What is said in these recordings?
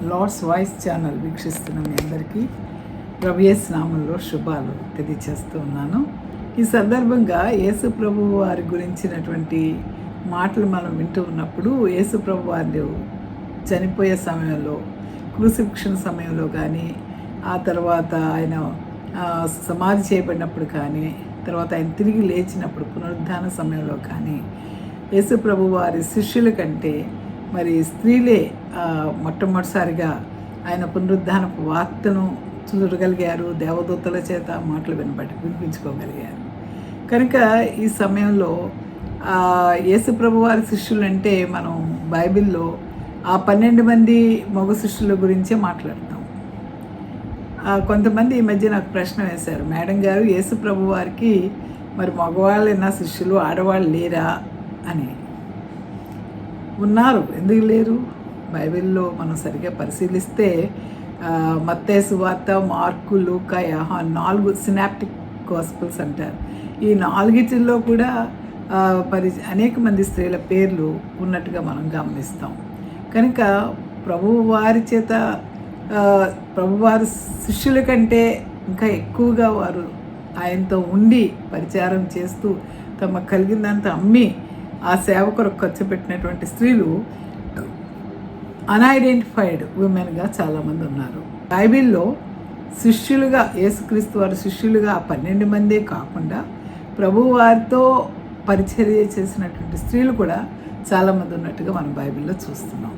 Lord's voice channel వీక్షిస్తున్న మీ అందరికీ రవియస్ నామంలో శుభాలు తెలియచేస్తూ ఉన్నాను. ఈ సందర్భంగా యేసు ప్రభు వారి గురించినటువంటి మాటలు మనం వింటూ ఉన్నప్పుడు యేసు ప్రభు వారిని చనిపోయే సమయంలో క్రూసిఫిక్షన్ సమయంలో కానీ ఆ తర్వాత ఆయన సమాధి చేయబడినప్పుడు కానీ తర్వాత ఆయన తిరిగి లేచినప్పుడు పునరుద్ధాన సమయంలో కానీ యేసు ప్రభు వారి శిష్యుల కంటే మరి స్త్రీలే మొట్టమొదటిసారిగా ఆయన పునరుద్ధానపు వార్తను చూడగలిగారు దేవదూతల చేత మాటలు వినబడి వినిపించుకోగలిగారు. కనుక ఈ సమయంలో ఆ, యేసు ప్రభు వారి శిష్యులు అంటే మనం బైబిల్లో ఆ పన్నెండు మంది మగ శిష్యుల గురించే మాట్లాడతాం. కొంతమంది ఈ మధ్య నాకు ప్రశ్న వేశారు. మేడం గారు యేసు ప్రభు వారికి మరి మగవాళ్ళైనా శిష్యులు ఆడవాళ్ళు లేరా? అని. ఉన్నారు. ఎందుకు లేరు? బైబిల్లో మనం సరిగ్గా పరిశీలిస్తే ఆ, సువార్త మార్కు లూక యహా నాలుగు సినాప్టిక్ గాస్పుల్స్ అంటారు. ఈ నాలుగిటిల్లో కూడా పరి అనేక మంది స్త్రీల పేర్లు ఉన్నట్టుగా మనం గమనిస్తాం. కనుక ప్రభువు వారి చేత ప్రభువారి శిష్యుల కంటే ఇంకా ఎక్కువగా వారు ఆయనతో ఉండి పరిచారం చేస్తూ తమ కలిగిందంతా అమ్మి ఆ సేవ కొరకు ఖర్చు పెట్టినటువంటి స్త్రీలు అన్ఐడెంటిఫైడ్ ఉమెన్గా చాలామంది ఉన్నారు. బైబిల్లో శిష్యులుగా యేసుక్రీస్తు వారి శిష్యులుగా పన్నెండు మందే కాకుండా ప్రభువారితో పరిచర్య చేసినటువంటి స్త్రీలు కూడా చాలామంది ఉన్నట్టుగా మనం బైబిల్లో చూస్తున్నాం.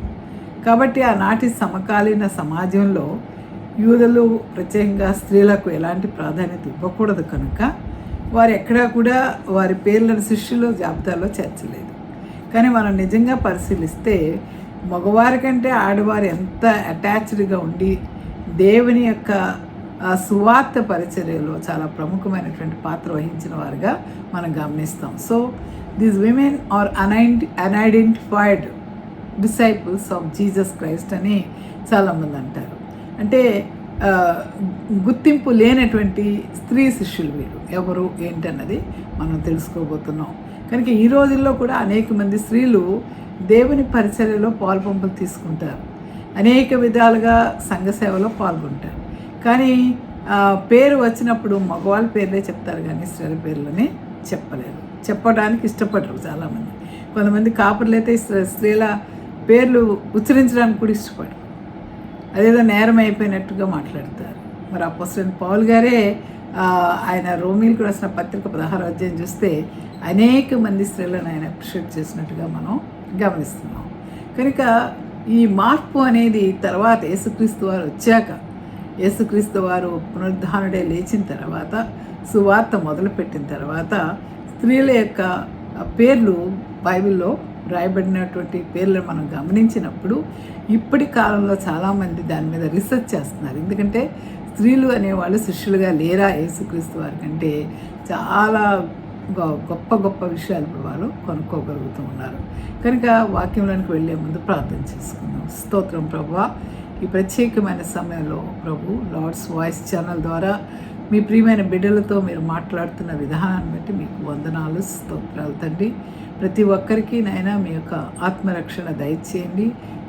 కాబట్టి ఆనాటి సమకాలీన సమాజంలో యూదులు ప్రత్యేకంగా స్త్రీలకు ఎలాంటి ప్రాధాన్యత ఇవ్వకూడదు కనుక వారు ఎక్కడా కూడా వారి పేర్లను శిష్యులు జాబితాలో చేర్చలేదు. కానీ మనం నిజంగా పరిశీలిస్తే మగవారి కంటే ఆడవారు ఎంత అటాచ్డ్గా ఉండి దేవుని యొక్క సువార్త పరిచర్యలో చాలా ప్రముఖమైనటువంటి పాత్ర వహించిన వారుగా మనం గమనిస్తాం. So these women are anointed unidentified disciples of Jesus Christ అని చాలామంది అంటారు. అంటే గుర్తింపు లేనటువంటి స్త్రీ శిష్యులు వీరు ఎవరు ఏంటన్నది మనం తెలుసుకోబోతున్నాం. కనుక ఈ రోజుల్లో కూడా అనేక మంది స్త్రీలు దేవుని పరిచర్యలో పాల్పంపులు తీసుకుంటారు. అనేక విధాలుగా సంఘ సేవలో పాల్గొంటారు. కానీ పేరు వచ్చినప్పుడు మగవాళ్ళ పేర్లే చెప్తారు కానీ స్త్రీల పేర్లని చెప్పలేరు. చెప్పడానికి ఇష్టపడరు చాలామంది. కొంతమంది కాపుర్లు అయితే స్త్రీల పేర్లు ఉచ్చరించడానికి కూడా ఇష్టపడరు. అదేదో నేరం అయిపోయినట్టుగా మాట్లాడతారు. మరి అపోస్టల్ పౌల్ గారే ఆయన రోమిల్కి రాసిన పత్రిక పదహారు అధ్యాయం చూస్తే అనేక మంది స్త్రీలను ఆయన అప్రిషియేట్ చేసినట్టుగా మనం గమనిస్తున్నాం. కనుక ఈ మార్పు అనేది తర్వాత యేసుక్రీస్తు వారు వచ్చాక యేసుక్రీస్తు వారు పునరుద్ధానుడే లేచిన తర్వాత సువార్త మొదలుపెట్టిన తర్వాత స్త్రీల యొక్క పేర్లు బైబిల్లో రాయబడినటువంటి పేర్లను మనం గమనించినప్పుడు ఇప్పటి కాలంలో చాలామంది దాని మీద రీసెర్చ్ చేస్తున్నారు. ఎందుకంటే స్త్రీలు అనేవాళ్ళు శిష్యులుగా లేరా యేసుక్రీస్తు వారి కంటే చాలా గొ- గొప్ప గొప్ప విషయాలు ఇప్పుడు కొనుక్కోగలుగుతూ ఉన్నారు. కనుక వాక్యంలోనికి వెళ్ళే ముందు ప్రార్థన చేసుకుందాం. స్తోత్రం ప్రభు ఈ ప్రత్యేకమైన సమయంలో ప్రభు లార్డ్స్ వాయిస్ ఛానల్ ద్వారా మీ ప్రియమైన బిడ్డలతో మీరు మాట్లాడుతున్న విధానాన్ని బట్టి మీకు వందనాలు స్తోత్రాలు తండ్రి. ప్రతి ఒక్కరికి నైనా మీ యొక్క ఆత్మరక్షణ దయచేయండి.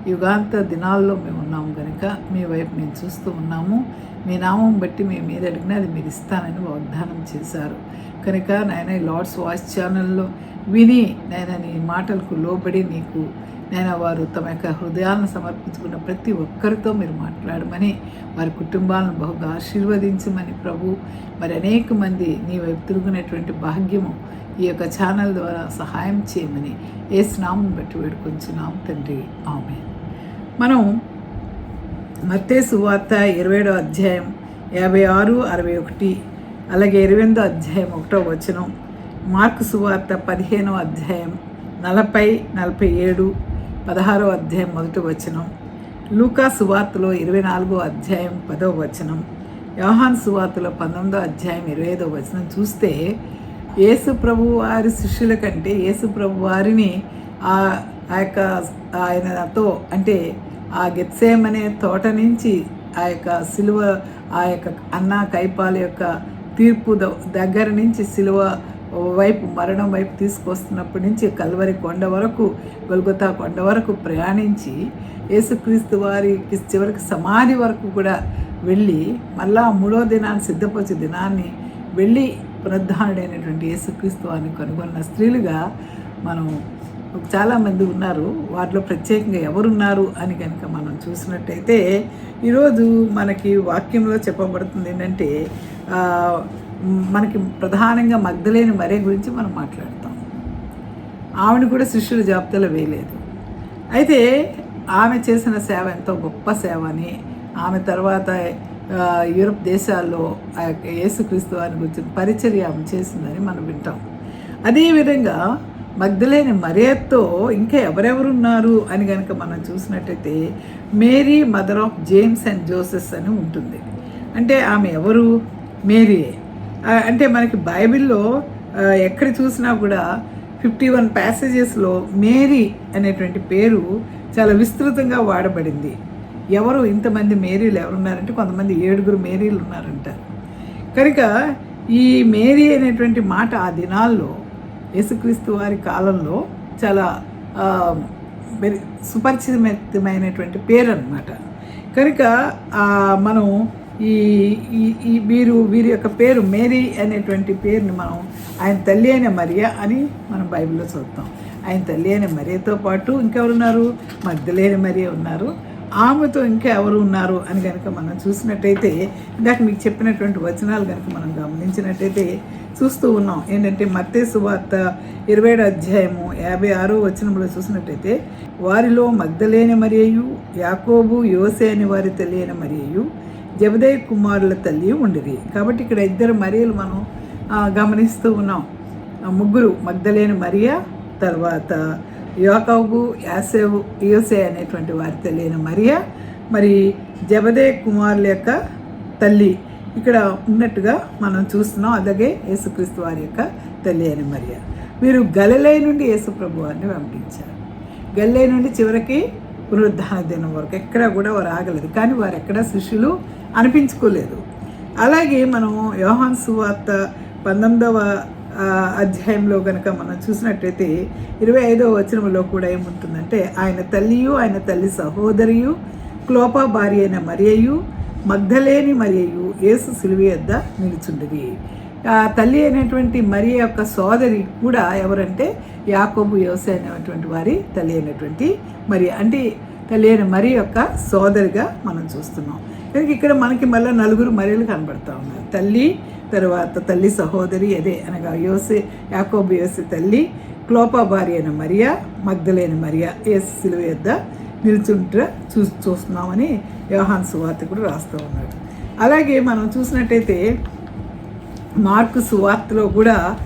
యుగాంత దినాల్లో మేము ఉన్నాము కనుక మీ వైపు మేము చూస్తూ ఉన్నాము. మీ నామం బట్టి మేము ఏది అడిగినా అది మీరు ఇస్తానని వాగ్దానం చేశారు. కనుక నాయన లార్డ్స్ వాయిస్ ఛానల్లో విని నాయన నీ మాటలకు లోబడి నీకు నేను వారు తమ యొక్క హృదయాలను సమర్పించుకున్న ప్రతి ఒక్కరితో మీరు మాట్లాడమని వారి కుటుంబాలను బహుగా ఆశీర్వదించమని ప్రభు మరి అనేక మంది నీ వైపు తిరుగునటువంటి భాగ్యము ఈ యొక్క ఛానల్ ద్వారా సహాయం చేయమని ఏ స్నామం బట్టి వేడుకొంచున్నాం తండ్రి. ఆమె మనం మత్తే సువార్త ఇరవైడో అధ్యాయం యాభై ఆరు అరవై ఒకటి అలాగే ఇరవై ఎనిమిదో అధ్యాయం ఒకటో వచనం మార్కు సువార్త పదిహేనో అధ్యాయం నలభై నలభై ఏడు పదహారో అధ్యాయం మొదటి వచనం. లూకా సువార్తలో ఇరవై నాలుగో అధ్యాయం పదో వచనం. యోహాన్ సువార్తలో పంతొమ్మిదో అధ్యాయం ఇరవై ఐదో వచనం చూస్తే యేసు ప్రభు వారి శిష్యుల కంటే యేసు ప్రభు వారిని ఆ యొక్క ఆయనతో అంటే ఆ గెత్సేమనే అనే తోట నుంచి ఆ యొక్క సిలువ ఆ యొక్క అన్న కైపాల యొక్క తీర్పు ద- దగ్గర నుంచి సిలువ వైపు మరణం వైపు తీసుకొస్తున్నప్పటి నుంచి కల్వరి కొండ వరకు గొల్గొతా కొండ వరకు ప్రయాణించి యేసుక్రీస్తు వారికి చివరికి సమాధి వరకు కూడా వెళ్ళి మళ్ళా మూడో దినాన్ని సిద్ధపరిచే దినాన్ని వెళ్ళి పునరుద్ధారుడైనటువంటి యేసుక్రీస్తు వారిని కనుగొన్న స్త్రీలుగా మనం చాలామంది ఉన్నారు. వాటిలో ప్రత్యేకంగా ఎవరున్నారు అని కనుక మనం చూసినట్టయితే ఈరోజు మనకి వాక్యంలో చెప్పబడుతుంది ఏంటంటే మనకి ప్రధానంగా మగ్ధలేని మరే గురించి మనం మాట్లాడతాం. ఆమెను కూడా శిష్యుల జాబితాలో వేయలేదు. అయితే ఆమె చేసిన సేవ ఎంతో గొప్ప సేవ అని ఆమె తర్వాత యూరప్ దేశాల్లో ఆ యొక్క యేసుక్రీస్తు వారిని గురించి పరిచర్య ఆమె చేసిందని మనం వింటాం. అదేవిధంగా మగ్ధలేని మరియతో ఇంకా ఎవరెవరున్నారు అని కనుక మనం చూసినట్టయితే Mary mother of James and Joses అని ఉంటుంది. అంటే ఆమె ఎవరు? మేరీయే. అంటే మనకి బైబిల్లో ఎక్కడ చూసినా కూడా ఫిఫ్టీ వన్ ప్యాసేజెస్లో మేరీ అనేటువంటి పేరు చాలా విస్తృతంగా వాడబడింది. ఎవరు ఇంతమంది మేరీలు ఎవరున్నారంటే కొంతమంది ఏడుగురు మేరీలు ఉన్నారంట. కనుక ఈ మేరీ అనేటువంటి మాట ఆ దినాల్లో యేసుక్రీస్తు వారి కాలంలో చాలా సుపరిచితమైనటువంటి పేరు అనమాట కనుక మనం ఈ ఈ ఈ వీరు వీరి యొక్క పేరు మేరీ అనేటువంటి పేరుని మనం ఆయన తల్లి అయిన మరియా అని మనం బైబిల్లో చూస్తాం. ఆయన తల్లి అయిన మరియతో పాటు ఇంకెవరున్నారు? మధ్యలేని మరియా ఉన్నారు. ఆమెతో ఇంకా ఎవరు ఉన్నారు అని కనుక మనం చూసినట్టయితే ఇందాక మీకు చెప్పినటువంటి వచనాలు కనుక మనం గమనించినట్టయితే చూస్తూ ఉన్నాం. ఏంటంటే మత్తే సువార్త ఇరవై అధ్యాయము యాభై ఆరో వచనంలో చూసినట్టయితే వారిలో మగ్ధలేని మరియు యాకోబు యోసే అని వారి తెలియని మరియు జబదయ్య కుమారుల తల్లి ఉండిరి. కాబట్టి ఇక్కడ ఇద్దరు మరియలు మనం గమనిస్తూ ఉన్నాం. ఆ ముగ్గురు మగ్ధలేని మరియా తర్వాత యోకవు యాసేవు యోసే అనేటువంటి వారి తెలియని మరియా మరి జబదే కుమారుల యొక్క తల్లి. ఇక్కడ ఉన్నట్టుగా మనం చూస్తున్నాం. అలాగే యేసుక్రీస్తు వారి యొక్క తల్లి అని మరియా. వీరు గలలే నుండి యేసుప్రభు వారిని పంపించారు గల్లే నుండి చివరికి పునరుద్ధాన వరకు ఎక్కడ కూడా వారు ఆగలేదు. కానీ వారు ఎక్కడ శిష్యులు అనిపించుకోలేదు. అలాగే మనం యోహాన్ సువార్త పంతొమ్మిదవ అధ్యాయంలో కనుక మనం చూసినట్టయితే ఇరవై ఐదవ వచనంలో కూడా ఏముంటుందంటే ఆయన తల్లియు ఆయన తల్లి సహోదరియు క్లోపా భార్య అయిన మరియయు మగ్ధలేని మరియయు యేసు సిలువ యొద్ద నిలుచుండేది తల్లి అయినటువంటి మరి యొక్క సోదరి కూడా ఎవరంటే యాకోబు యోసే అనేటువంటి వారి తల్లి అయినటువంటి మరి అంటే తల్లి అయిన మరి యొక్క సోదరిగా మనం చూస్తున్నాం. కనుక ఇక్కడ మనకి మళ్ళీ నలుగురు మరియలు కనబడతా ఉన్నారు. తల్లి తర్వాత తల్లి సహోదరి అదే అనగా యోసే యాకోబు యోసే తల్లి క్లోపా భార్య అయిన మరియా మగ్ధలైన మరియా ఏసులు సిలువ యొద్ద నిల్చుంట చూ చూస్తున్నామని యోహాన్ సువార్త కూడా రాస్తూ ఉన్నాడు. అలాగే మనం చూసినట్టయితే మార్కు సువార్తలో కూడా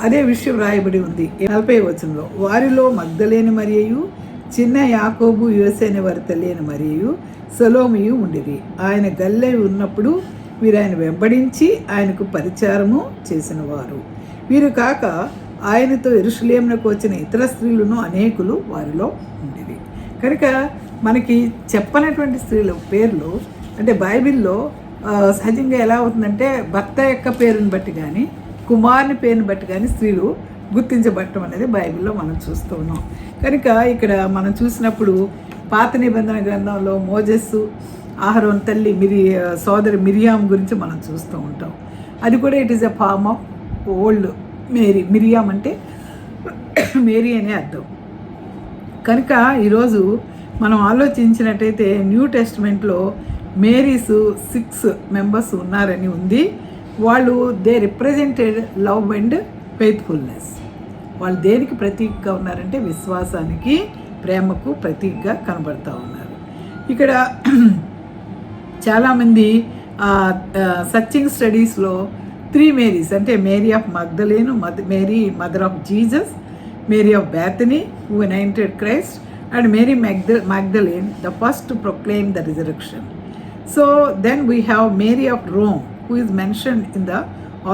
అదే విషయం రాయబడి ఉంది. నలభై వచనంలో వారిలో మగ్ధలేని మరియు చిన్న యాకోబు యువసేని వారి తెలియని మరియు సలోమియు ఉండేవి ఆయన గల్లె ఉన్నప్పుడు వీరు ఆయన వెంబడించి ఆయనకు పరిచారము చేసిన వారు వీరు కాక ఆయనతో ఎరుషులేమునకు వచ్చిన ఇతర స్త్రీలను అనేకులు వారిలో ఉండేవి కనుక మనకి చెప్పనటువంటి స్త్రీల పేర్లు అంటే బైబిల్లో సహజంగా ఎలా అవుతుందంటే భర్త యొక్క పేరుని బట్టి కానీ కుమారుని పేరుని బట్టి కానీ స్త్రీలు గుర్తించబడటం అనేది బైబిల్లో మనం చూస్తూ ఉన్నాం. కనుక ఇక్కడ మనం చూసినప్పుడు పాత నిబంధన గ్రంథంలో మోజస్సు ఆహరోన్ తల్లి మిరి సోదరి మిరియాం గురించి మనం చూస్తూ ఉంటాం. అది కూడా it is a form of old Mary Miriam అంటే మేరీ అనే అర్థం. కనుక ఈరోజు మనం ఆలోచించినట్టయితే న్యూ టెస్ట్మెంట్లో మేరీస్ సిక్స్ మెంబర్స్ ఉన్నారని ఉంది. వాళ్ళు they represented love and faithfulness వాళ్ళు దేనికి ప్రతీకగా ఉన్నారంటే విశ్వాసానికి ప్రేమకు ప్రతీకగా కనబడతా ఉన్నారు. ఇక్కడ చాలామంది సర్చింగ్ స్టడీస్లో త్రీ మేరీస్ అంటే మేరీ ఆఫ్ మగ్ధలేను మద్ Mary mother of Jesus Mary of Bethany who anointed Christ and Mary Magda Magdalene the first proclaim the resurrection. So then we have Mary of Rome who is mention in the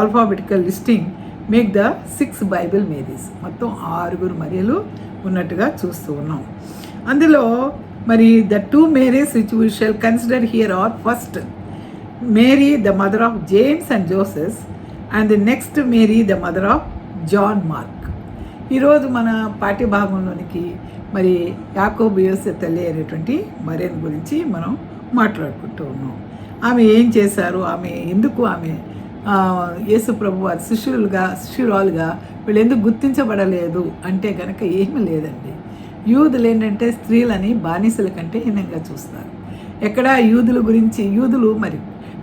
alphabetical listing make the six Bible Marys మొత్తం ఆరుగురు మరియలు ఉన్నట్టుగా చూస్తూ ఉన్నాం. అందులో మరి the two Marys which we shall consider here are first Mary the mother of James and Joses and the next Mary the mother of John Mark ఈరోజు మన పాఠ్య భాగంలోనికి మరి యాకోబియోస్ తల్లి అనేటువంటి మరేన్ గురించి మనం మాట్లాడుకుంటూ ఉన్నాం. ఆమె ఏం చేశారు? ఆమె ఎందుకు ఆమె యేసు ప్రభు వారి శిష్యులుగా శిష్యురాలుగా వీళ్ళు ఎందుకు గుర్తించబడలేదు? అంటే కనుక ఏమీ లేదండి. యూదులు ఏంటంటే స్త్రీలని బానిసల కంటే హీనంగా చూస్తారు. ఎక్కడ యూదుల గురించి యూదులు మరి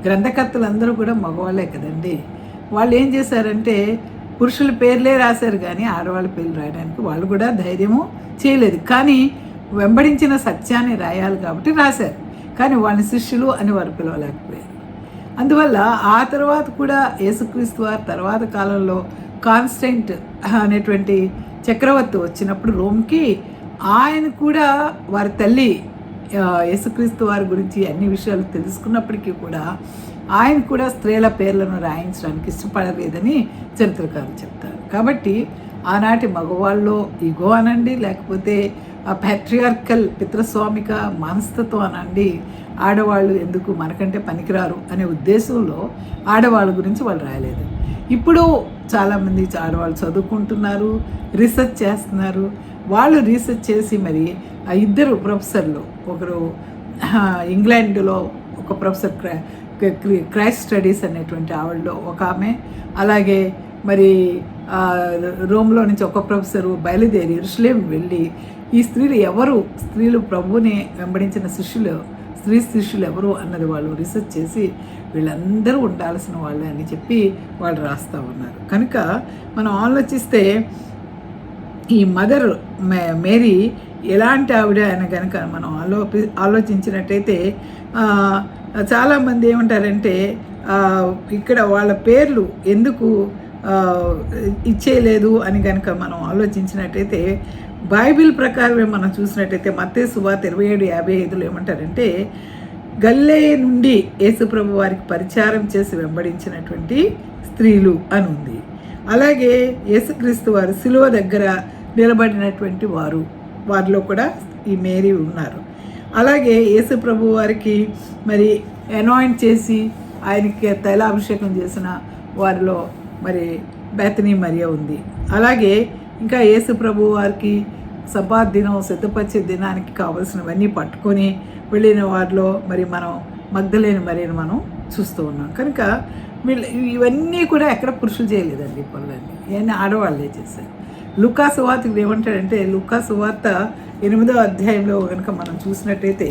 గ్రంథకర్తలు అందరూ కూడా మగవాళ్ళే కదండి. వాళ్ళు ఏం చేశారంటే పురుషుల పేర్లే రాశారు కానీ ఆడవాళ్ళ పేర్లు రాయడానికి వాళ్ళు కూడా ధైర్యము చేయలేదు. కానీ వెంబడించిన సత్యాన్ని రాయాలి కాబట్టి రాశారు. కానీ వాళ్ళని శిష్యులు అని వారు పిలవలేకపోయారు. అందువల్ల ఆ తర్వాత కూడా యేసుక్రీస్తు వారి తర్వాత కాలంలో కాన్స్టెంట్ అనేటువంటి చక్రవర్తి వచ్చినప్పుడు రోమ్కి ఆయన కూడా వారి తల్లి యేసుక్రీస్తు వారి గురించి అన్ని విషయాలు తెలుసుకున్నప్పటికీ కూడా ఆయన కూడా స్త్రీల పేర్లను రాయించడానికి ఇష్టపడలేదని చరిత్రకారులు చెప్తారు. కాబట్టి ఆనాటి మగవాళ్ళు ఇగో అనండి లేకపోతే ప్యాట్రియార్కల్ పితృస్వామిక మనస్తత్వం అనండి ఆడవాళ్ళు ఎందుకు మనకంటే పనికిరారు అనే ఉద్దేశంలో ఆడవాళ్ళ గురించి వాళ్ళు రాయలేదు. ఇప్పుడు చాలామంది ఆడవాళ్ళు చదువుకుంటున్నారు రీసెర్చ్ చేస్తున్నారు. వాళ్ళు రీసెర్చ్ చేసి మరి ఆ ఇద్దరు ప్రొఫెసర్లు ఒకరు ఇంగ్లాండ్లో ఒక ప్రొఫెసర్ క్రై క్రై- క్రైస్ట్ స్టడీస్ అనేటువంటి ఆవిడలో ఒక ఆమె అలాగే మరి ఆ, రోమ్లో నుంచి ఒక ప్రొఫెసరు బయలుదేరి ఋషులేం వెళ్ళి ఈ స్త్రీలు ఎవరు? స్త్రీలు ప్రభువుని వెంబడించిన శిష్యులు స్త్రీ శిష్యులు ఎవరు అన్నది వాళ్ళు రీసెర్చ్ చేసి వీళ్ళందరూ ఉండాల్సిన వాళ్ళే అని చెప్పి వాళ్ళు రాస్తూ ఉన్నారు. కనుక మనం ఆలోచిస్తే ఈ మదర్ మే- మేరీ ఎలాంటి ఆవిడ అని కనుక మనం ఆలోపి ఆలోచించినట్టయితే చాలామంది ఏమంటారంటే ఇక్కడ వాళ్ళ పేర్లు ఎందుకు ఇచ్చేయలేదు అని కనుక మనం ఆలోచించినట్టయితే బైబిల్ ప్రకారమే మనం చూసినట్టయితే మత్తే సువార్త ఇరవై ఏడు యాభై ఐదులో ఏమంటారంటే గల్లే నుండి యేసుప్రభు వారికి పరిచారం చేసి వెంబడించినటువంటి స్త్రీలు అని ఉంది. అలాగే యేసుక్రీస్తు వారు సిలువ దగ్గర నిలబడినటువంటి వారు వారిలో కూడా ఈ మేరీ ఉన్నారు. అలాగే యేసు ప్రభు వారికి మరి అనాయింట్ చేసి ఆయనకి తైలాభిషేకం చేసిన వారిలో మరి బెతనీ మరియ ఉంది. అలాగే ఇంకా యేసు ప్రభు వారికి సబ్బాత్ దినం సిద్ధపరిచే దినానికి కావలసినవన్నీ పట్టుకొని వెళ్ళిన వారిలో మరి మనం మగ్ధలేని మరిని మనం చూస్తూ ఉన్నాం. కనుక వీళ్ళు ఇవన్నీ కూడా ఎక్కడ పురుషులు చేయలేదండి పనులన్నీ. ఇవన్నీ ఆడవాళ్ళే చేశారు? లుకా సువార్త ఏమంటాడంటే లుకా సువార్త ఎనిమిదో అధ్యాయంలో కనుక మనం చూసినట్టయితే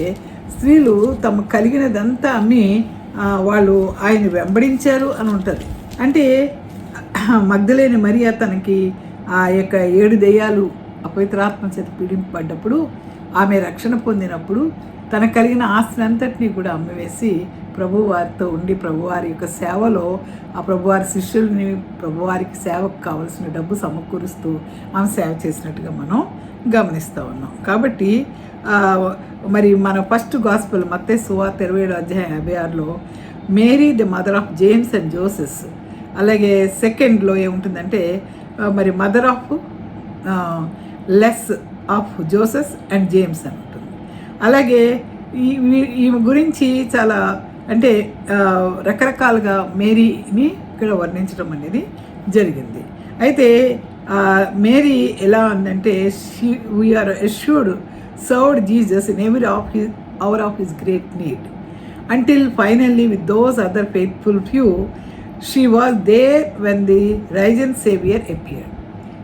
స్త్రీలు తమ కలిగినదంతా అమ్మి వాళ్ళు ఆయన వెంబడించారు అని ఉంటుంది. అంటే మగ్ధలేని మరియ తనకి ఆ యొక్క ఏడు దెయ్యాలు అపవిత్రాత్మ చేత పీడింపబడ్డప్పుడు ఆమె రక్షణ పొందినప్పుడు తనకు కలిగిన ఆస్తిని అంతటినీ కూడా అమ్మివేసి ప్రభువారితో ఉండి ప్రభువారి యొక్క సేవలో ఆ ప్రభువారి శిష్యుల్ని ప్రభువారికి సేవకు కావలసిన డబ్బు సమకూరుస్తూ ఆమె సేవ చేసినట్టుగా మనం గమనిస్తూ ఉన్నాం. కాబట్టి మరి మన ఫస్ట్ గాస్పుల్ మత్తే సువార్త ఇరవై ఏడు అధ్యాయం యాభై ఆరులో Mary the mother of James and Joses అలాగే సెకండ్లో ఏముంటుందంటే మరి mother of less of Joses and James అని ఉంటుంది. అలాగే ఈ ఈమె గురించి చాలా అంటే రకరకాలుగా మేరీని ఇక్కడ వర్ణించడం అనేది జరిగింది. అయితే మేరీ ఎలా ఉందంటే we are assured served Jesus in every of his hour of his great need until finally with those other faithful few she was there when the risen saviour appear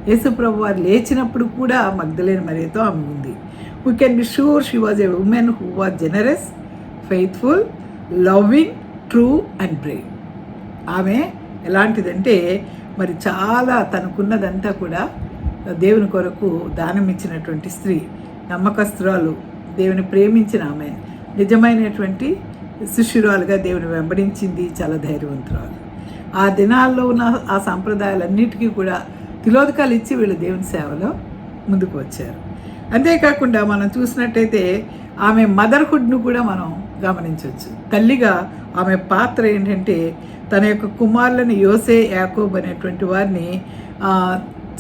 యేసుప్రభు వారు లేచినప్పుడు కూడా మగ్ధలేని మరియతో ఆమె ఉంది. We can be sure she was a woman who was generous faithful loving true and brave ఆమె ఎలాంటిదంటే మరి చాలా తనకున్నదంతా కూడా దేవుని కొరకు దానం ఇచ్చినటువంటి స్త్రీ. నమ్మకస్తురాలు దేవుని ప్రేమించిన ఆమె. నిజమైనటువంటి శిష్యురాలుగా దేవుని వెంబడించింది చాలా ధైర్యవంతురాలు. ఆ దినాల్లో ఉన్న ఆ సంప్రదాయాలన్నిటికీ కూడా తిలోదకాలు ఇచ్చి వీళ్ళు దేవుని సేవలో ముందుకు వచ్చారు. అంతేకాకుండా మనం చూసినట్టయితే ఆమె మదర్హుడ్ను కూడా మనం గమనించవచ్చు. తల్లిగా ఆమె పాత్ర ఏంటంటే తన యొక్క కుమారులను యోసే యాకోబ్ అనేటువంటి వారిని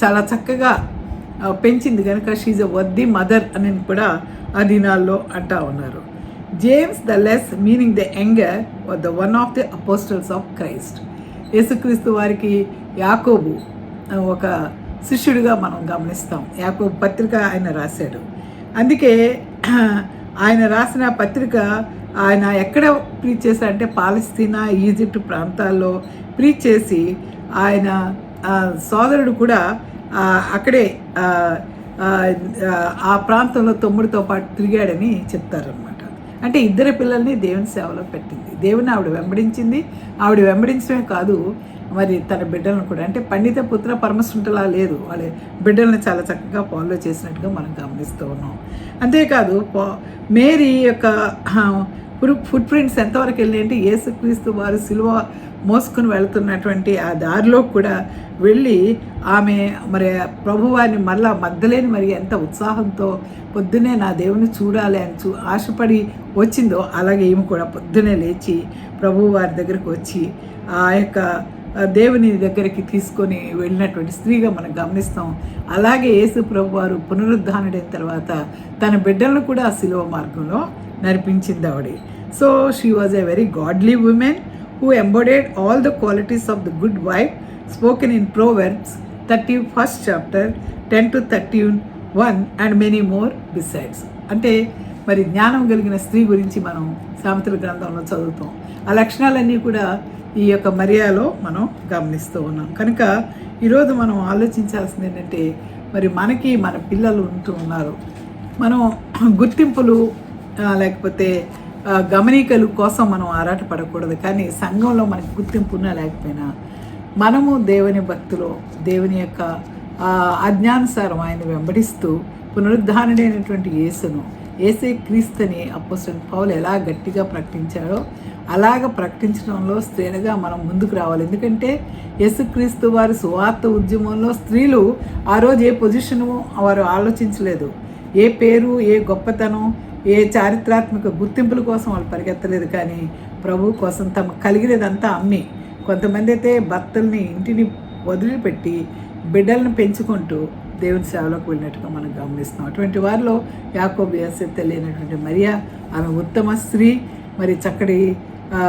చాలా చక్కగా పెంచింది. కనుక షీజ్ అ వద్ది మదర్ అని కూడా ఆ దినాల్లో అంటా ఉన్నారు. James the less meaning the younger the one of the apostles of Christ యేసుక్రీస్తు వారికి యాకోబు ఒక శిష్యుడిగా మనం గమనిస్తాం. యాకోబు పత్రిక ఆయన రాశాడు. అందుకే ఆయన రాసిన పత్రిక ఆయన ఎక్కడ ప్రీచ్ చేశారంటే పాలస్తీనా ఈజిప్ట్ ప్రాంతాల్లో ప్రీచ్ చేసి ఆయన సోదరుడు కూడా అక్కడే ఆ, ప్రాంతంలో తమ్ముడితో పాటు తిరిగాడని చెప్తారు అంటే ఇద్దరు పిల్లల్ని దేవుని సేవలో పెట్టింది. దేవుని ఆవిడ వెంబడించింది. ఆవిడ వెంబడించడమే కాదు మరి తన బిడ్డలను కూడా అంటే పండిత పుత్ర పరమశుంఠలా లేదు. వాళ్ళ బిడ్డలను చాలా చక్కగా ఫాలో చేసినట్టుగా మనం గమనిస్తూ ఉన్నాం. అంతేకాదు మేరీ యొక్క ఫుట్ ప్రింట్స్ ఎంతవరకు వెళ్ళి అంటే యేసుక్రీస్తు వారు సిలువ మోసుకుని వెళ్తున్నటువంటి ఆ దారిలో కూడా వెళ్ళి ఆమె మరి ప్రభువారిని మళ్ళా మద్దలేని మరి ఎంత ఉత్సాహంతో పొద్దునే నా దేవుని చూడాలి అని చూ ఆశపడి వచ్చిందో అలాగే ఈమె కూడా పొద్దునే లేచి ప్రభువారి దగ్గరకు వచ్చి ఆ యొక్క దేవుని దగ్గరికి తీసుకొని వెళ్ళినటువంటి స్త్రీగా మనం గమనిస్తాం. అలాగే యేసు ప్రభు వారు పునరుద్ధానుడైన తర్వాత తన బిడ్డలను కూడా ఆ శిలువ మార్గంలో నడిపించింది ఆవిడ. So she was a very godly woman who embodied all the qualities of the good wife spoken in Proverbs thirty first chapter ten to thirty one and besides. More అంటే మరి జ్ఞానం కలిగిన స్త్రీ గురించి మనం సామెతల గ్రంథంలో చదువుతాం. ఆ లక్షణాలన్నీ కూడా ఈ యొక్క మర్యాలో మనం గమనిస్తూ ఉన్నాం. కనుక ఈరోజు మనం ఆలోచించాల్సింది ఏంటంటే మరి మనకి మన పిల్లలు ఉంటూ ఉన్నారు. మనం గుర్తింపులు లేకపోతే గమనికలు కోసం మనం ఆరాటపడకూడదు కానీ సంఘంలో మనకి గుర్తింపున్నా లేకపోయినా మనము దేవుని భక్తిలో దేవుని యొక్క అజ్ఞానుసారం ఆయన వెంబడిస్తూ పునరుద్ధారణైనటువంటి యేసును ఏసే క్రీస్తుని అపోజిట్ పౌలు ఎలా గట్టిగా ప్రకటించాడో అలాగ ప్రకటించడంలో స్త్రీలుగా మనం ముందుకు రావాలి. ఎందుకంటే యేసుక్రీస్తు వారి సువార్త ఉద్యమంలో స్త్రీలు ఆ రోజు ఏ పొజిషను వారు ఆలోచించలేదు. ఏ పేరు ఏ గొప్పతనం ఏ చారిత్రాత్మక గుర్తింపుల కోసం వాళ్ళు పరిగెత్తలేదు కానీ ప్రభు కోసం తమ కలిగినదంతా అమ్మి. కొంతమంది అయితే భర్తల్ని ఇంటిని వదిలిపెట్టి బిడ్డలను పెంచుకుంటూ దేవుని సేవలోకి వెళ్ళినట్టుగా మనం గమనిస్తున్నాం. అటువంటి వారిలో యాకోబు యోసేపు తెలియనటువంటి మరియా ఆమె ఉత్తమ స్త్రీ మరి చక్కటి ఆ,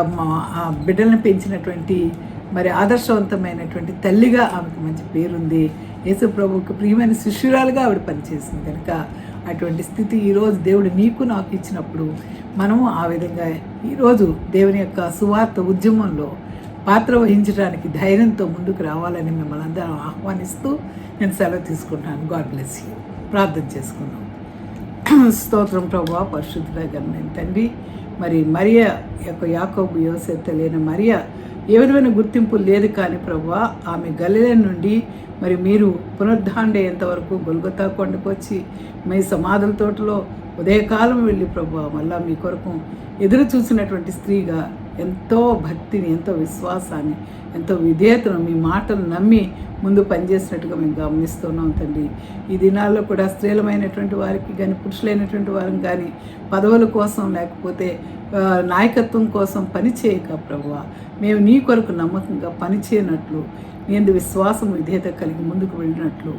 బిడ్డలను పెంచినటువంటి మరి ఆదర్శవంతమైనటువంటి తల్లిగా ఆమెకు మంచి పేరుంది. యేసు ప్రభువుకు ప్రియమైన శిష్యురాలుగా ఆవిడ పనిచేసింది. కనుక అటువంటి స్థితి ఈరోజు దేవుడు నీకు నాకు ఇచ్చినప్పుడు మనము ఆ విధంగా ఈరోజు దేవుని యొక్క సువార్త ఉద్యమంలో పాత్ర వహించడానికి ధైర్యంతో ముందుకు రావాలని మిమ్మల్ని అందరం ఆహ్వానిస్తూ నేను సెలవు తీసుకుంటాను. God bless you. ప్రార్థన చేసుకున్నాం స్తోత్రం ప్రభా పరిశుద్ధుడ గమని తండ్రి. మరి మరియ యొక్క యాకోబు యోసేపు లేని మరియ ఏ విధమైన గుర్తింపు లేదు కానీ ప్రభా ఆమె గలిలే నుండి మరి మీరు పునరుద్ధాండేంత వరకు గొల్గొతా కొండకొచ్చి మీ సమాధుల తోటలో ఉదయకాలం వెళ్ళి ప్రభు మళ్ళా మీ కొరకు ఎదురు చూసినటువంటి స్త్రీగా ఎంతో భక్తిని ఎంతో విశ్వాసాన్ని ఎంతో విధేయతను మీ మాటలు నమ్మి ముందు పనిచేసినట్టుగా మేము గమనిస్తున్నాం తండ్రి. ఈ దినాల్లో కూడా స్త్రీలమైనటువంటి వారికి కానీ పురుషులైనటువంటి వారికి కానీ పదవుల కోసం లేకపోతే నాయకత్వం కోసం పని చేయక ప్రభువా. మేము నీ కొరకు నమ్మకంగా పనిచేయనట్లు నేను విశ్వాసం విధేయత కలిగి ముందుకు వెళ్ళినట్లు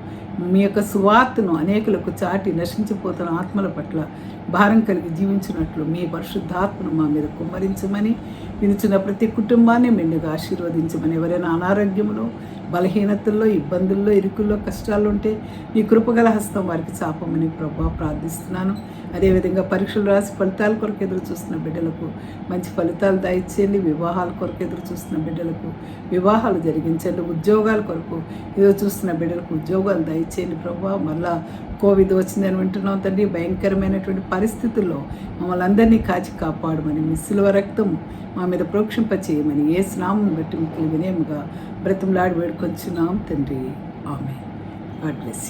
మీ యొక్క సువార్తను అనేకులకు చాటి నశించిపోతున్న ఆత్మల పట్ల భారం కలిగి జీవించినట్లు మీ పరిశుద్ధాత్మను మా మీద కుమ్మరించమని వినిచిన ప్రతి కుటుంబాన్ని మెండుగా ఆశీర్వదించమని ఎవరైనా అనారోగ్యంలో బలహీనతల్లో ఇబ్బందుల్లో ఇరుకుల్లో కష్టాలు ఉంటే నీ కృపగల హస్తం వారికి చాపమని ప్రభా ప్రార్థిస్తున్నాను. అదేవిధంగా పరీక్షలు రాసి ఫలితాల కొరకు ఎదురు చూస్తున్న బిడ్డలకు మంచి ఫలితాలు దయచేయండి వివాహాల కొరకు ఎదురు చూస్తున్న బిడ్డలకు వివాహాలు జరిగించండి ఉద్యోగాల కొరకు ఎదురు చూస్తున్న బిడ్డలకు ఉద్యోగాలు దయచేయండి ప్రభా. మళ్ళా కోవిడ్ వచ్చిందని వింటున్నాం తండ్రి. భయంకరమైనటువంటి పరిస్థితుల్లో మమ్మల్ని అందరినీ కాచి కాపాడమని మీ రక్తం రక్తము మా మీద ప్రోక్షింప చేయమని ఏ స్నామం బట్టి మీకు వినయముగా బ్రతిమలాడి వేడుకొచ్చున్నాం తండ్రి. ఆమె గాడ్ బ్లెస్